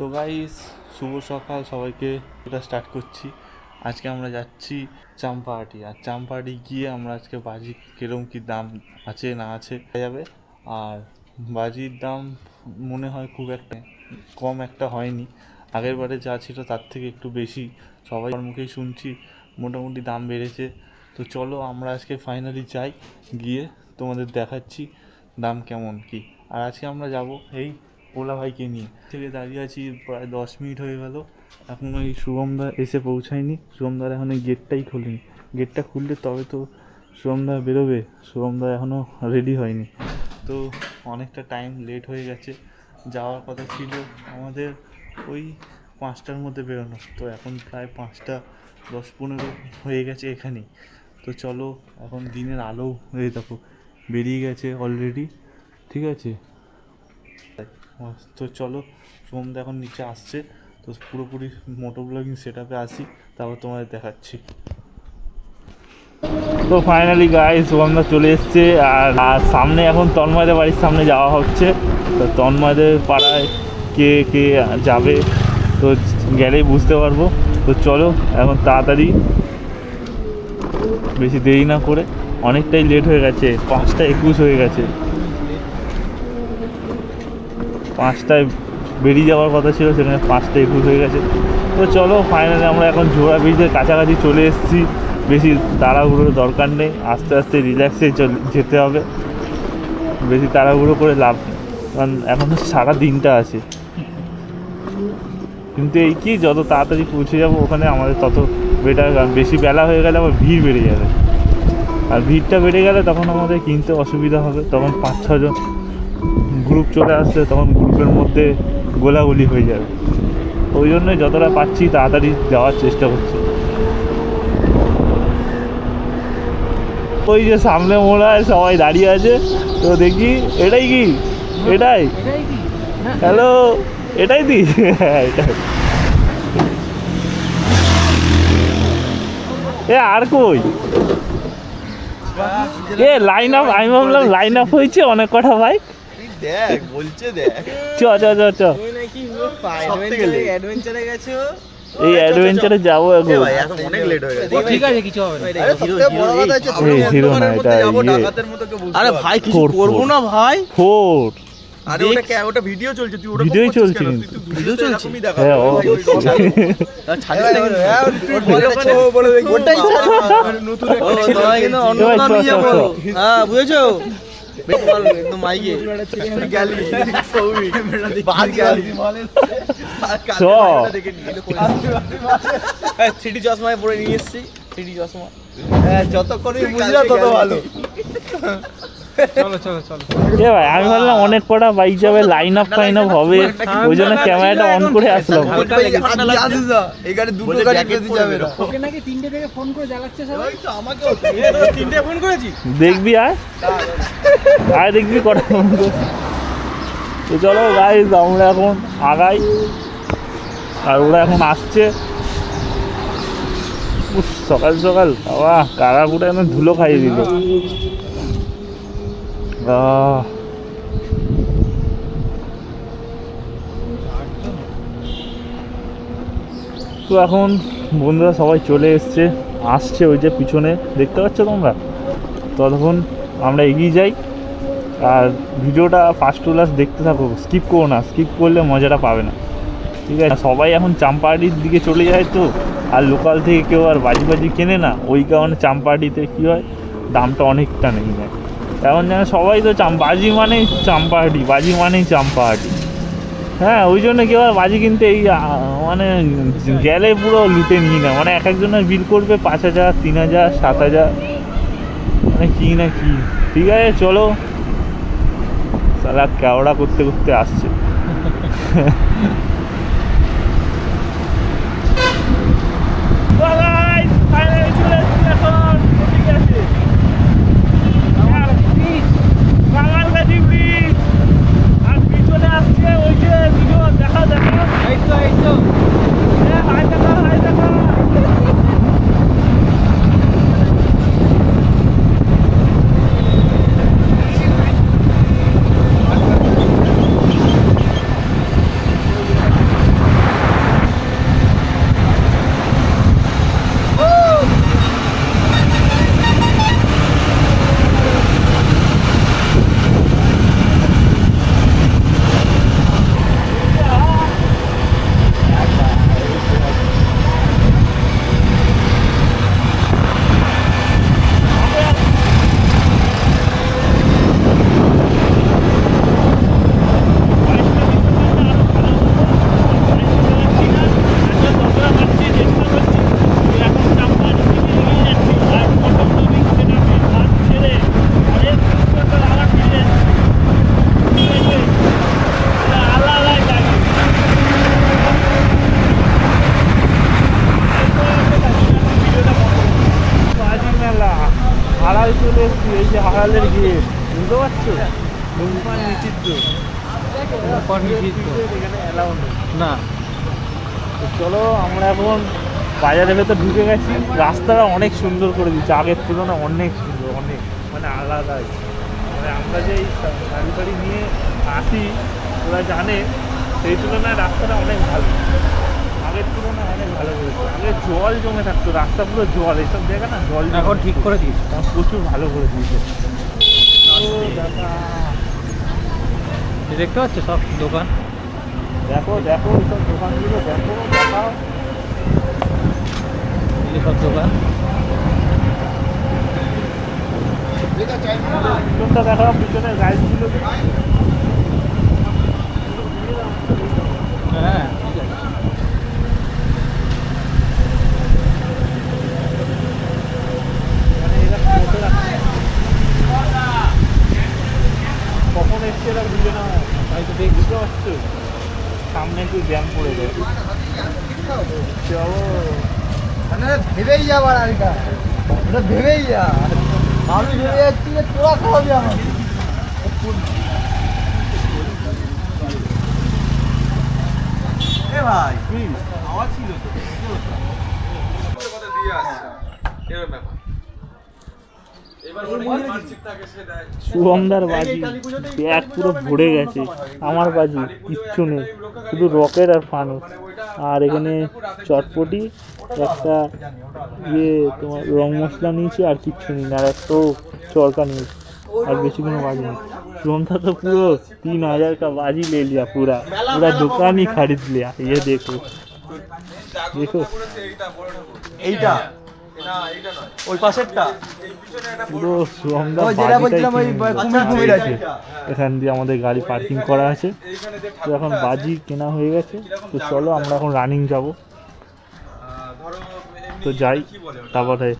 তো গাইস শুভ সকাল সবাইকে। এটা স্টার্ট করছি। আজকে আমরা যাচ্ছি চাম্পাহাটি। আর চাম্পাহাটি গিয়ে আমরা আজকে বাজি কিরম কি দাম আছে না আছে যাবে। আর বাজির দাম মনে হয় খুব একটা কম একটা হয়নি। আগের বারে যা ছিল তার থেকে একটু বেশি। সবাই মুখেই শুনছি, মোটামুটি দাম বেড়েছে। তো চলো আমরা আজকে ফাইনালি যাই, গিয়ে তোমাদের দেখাচ্ছি দাম কেমন কি। আর আজকে আমরা যাব এই ওলা ভাইকে নিয়ে। থেকে দাঁড়িয়ে আছি, প্রায় দশ মিনিট হয়ে গেল। এখন ওই শুভমদা এসে পৌঁছায়নি। শুভমদার এখন এই গেটটাই খোলেনি। গেটটা খুললে তবে তো শুভমদা বেরোবে। শুভমদা এখনও রেডি হয়নি। তো অনেকটা টাইম লেট হয়ে গেছে। যাওয়ার কথা ছিল আমাদের ওই পাঁচটার মধ্যে বেরোনো। তো এখন প্রায় পাঁচটা দশ পনেরো হয়ে গেছে এখানেই। তো চলো, এখন দিনের আলো এই দেখো, বেরিয়ে গেছে অলরেডি ঠিক আছে? তো চলো, সোমদা এখন নিচে আসছে, তো পুরোপুরি মোটো ব্লগিং সেট আপে আসি তারপর তোমাদের দেখাচ্ছি। তো ফাইনালি গাই সোমদা চলে এসছে, আর সামনে এখন তন্ময়দের বাড়ির সামনে যাওয়া হচ্ছে। তো তন্ময়দের পাড়ায় কে কে যাবে, তো গেলেই বুঝতে পারব। তো চলো, এখন তাড়াতাড়ি, বেশি দেরি না করে, অনেকটাই লেট হয়ে গেছে, পাঁচটা একুশ হয়ে গেছে। পাঁচটায় বেরিয়ে যাওয়ার কথা ছিল, সেখানে পাঁচটা একুশ হয়ে গেছে। তো চলো ফাইনালি আমরা এখন জোড়া ব্রিজের কাছাকাছি চলে এসেছি। বেশি তাড়াহুড়োর দরকার নেই, আস্তে আস্তে রিল্যাক্সে যেতে হবে। বেশি তাড়াহুড়ো করে লাভ নেই, কারণ এখন সারা দিনটা আছে। কিন্তু এই কি, যত তাড়াতাড়ি পৌঁছে যাব ওখানে আমাদের তত বেটার কারণ বেশি বেলা হয়ে গেলে আবার ভিড় বেড়ে যাবে। আর ভিড়টা বেড়ে গেলে তখন আমাদের কিনতে অসুবিধা হবে। তখন পাঁচ ছজন গ্রুপ চলে আসছে তখন গ্রুপের মধ্যে গোলাগুলি হয়ে যাবে। ওই জন্যই যতটা পাচ্ছি তাড়াতাড়ি যাওয়ার চেষ্টা করছি। ওই যে সামনে মোড়ায় সবাই দাঁড়িয়ে আছে তো দেখি এটাই কি? এটাই? হ্যালো? এটাই দি? হ্যাঁ এটাই। এ আর কই? এ লাইন আপ আমি ভাবলাম লাইন আপ হয়েছে অনেক কটা বাইক দেখ বলছে দেখ। চ চ চ চ। তুই নাকি অ্যাডভেঞ্চারে গেছো? এই অ্যাডভেঞ্চারে যাব এখন। অনেক লেট হয়ে গেছে। ঠিক আছে কিছু হবে না। আরে সবথেকে বড় কথা হচ্ছে এই হিরো না, এটা যাব। ডাকাতের মতো কেউ বুঝতে আরে ভাই কিছু করব না ভাই? ফোর আরে ওটা কে- ওটা ভিডিও চলছে তুই ওটা করছিস চলছে। ভিডিও চলছে? হ্যাঁ, ও। ছাড়িস না কিন্তু। বলে ও বলে ওটাই নতুন একটা ছেলে কিন্তু অন্য নাম নিয়ে যাব। হ্যাঁ বুঝেছ? বল, একদম মাইকে বাদ গেলি। করে। থ্রিডি চশমায় পরে নিয়ে এসেছি থ্রিডি চশমা হ্যাঁ, যতক্ষণই বুঝলা তত ভালো ভাই আমি ভাবলাম অনেক কটা বাইক যাবে লাইন আপ ফাইন আপ হবে। ওই জন্য ক্যামেরাটা অন করে আসলাম। হালকা লেগে ঠান্ডা আজ লাগছে। আসিস না, এখানে দুটো গাড়ি jacket যাবে ওকে নাকি তিনটে থেকে ফোন করে জ্বালাচ্ছে সবাই? তো আমাকেও তিনটে ফোন করেছি দেখবি আয় আয় দেখবি কটা ফোন। তো চলো গাইজ আমরা এখন আগাই। আর ওরা এখন আসছে। সকাল সকাল। বাবা কারা পুরো একদম ধুলো খাইয়ে দিল? আহ তো এখন বন্ধুরা সবাই চলে এসছে, আসছে ওই যে পিছনে, দেখতে পাচ্ছ তোমরা? ততক্ষণ আমরা এগিয়ে যাই, আর ভিডিওটা ফার্স্ট টু লাস্ট দেখতে থাকো স্কিপ করো না স্কিপ করলে মজাটা পাবে না। ঠিক আছে? সবাই এখন চাম্পাহাটির দিকে চলে যায় তো, আর লোকাল থেকে কেউ আর বাজি বাজি কেনে না, ওই কারণে চাম্পাহাটিতে কী হয়, দামটা অনেকটা নেই। নেয় এখন যেন সবাই তো চাম, বাজি মানেই চাম্পাহাটি বাজি মানেই চাম্পাহাটি হ্যাঁ ওই জন্য কেউ আর বাজি কিনতে এই মানে গেলে পুরো লুটে নিয়ে না মানে এক একজনের বিল করবে পাঁচ হাজার, তিন হাজার, সাত হাজার। মানে কি না কি। ঠিক আছে, চলো। সালা কেওড়া করতে করতে আসছে। বুঝতে পারছ? না। চলো, আমরা এখন বাজারের ভেতর ঢুকে গেছি। রাস্তাটা অনেক সুন্দর করে দিচ্ছে আগের তুলনায় অনেক সুন্দর, অনেক মানে আলাদা মানে আমরা যে গাড়ি নিয়ে আসি, ওরা জানে, সেই তুলনায় রাস্তাটা অনেক ভালো। আগের তুলনায় অনেক ভালো করেছে আগে জল জমে থাকতো রাস্তা পুরো জল এইসব জায়গা না জল এখন ঠিক করে দিয়েছে। প্রচুর ভালো করে দিয়েছে। দেখতে পাচ্ছ সব দোকান? দেখো দেখো এইসব দোকানগুলো দেখো দেখাও। সব দোকান। পিছনটা দেখাও পিছনের গাড়িগুলো হ্যাঁ ঠিক আছে মানে এরা টোটো রাখছে। কখন এসছে এরা বুঝে না হয়তো দেখ বুঝতে পারছ সামনে একটু জ্যাম পড়ে যায় চলো মানে ভেবেই যাবার আর ওটা ভেবেই যা। আমি ভেবে যাচ্ছি যে তোরা খাওয়াবি আমার ভাই। কি ছিল তো শুভমদার বাজি ব্যাগ পুরো ভরে গেছে। আমার বাজি কিচ্ছু নেই। শুধু রকেট আর ফানুস। আর এখানে চটপটি একটা ইয়ে তোমার রং মশলা নিয়েছি আর কিচ্ছু নেই আর একটু চরকা নিয়েছি আর বেশি কোনো বাজি নেই শুভমদা তো পুরো তিন হাজার का बाजी ले लिया पूरा पूरा दुकान ही खरीद लिया ये देखो देखो এইটা ওই পাশেরটা পুরো শুভমদা ওই যেটা বাজিটাই বলছিলাম ওই কিনে নিয়েছে। কুমির কুমির আছে এখান দিয়ে আমাদের গাড়ি পার্কিং করা আছে তো এখন বাজি কেনা হয়ে গেছে তো চলো আমরা এখন রানিং যাব তো যাই তারপরে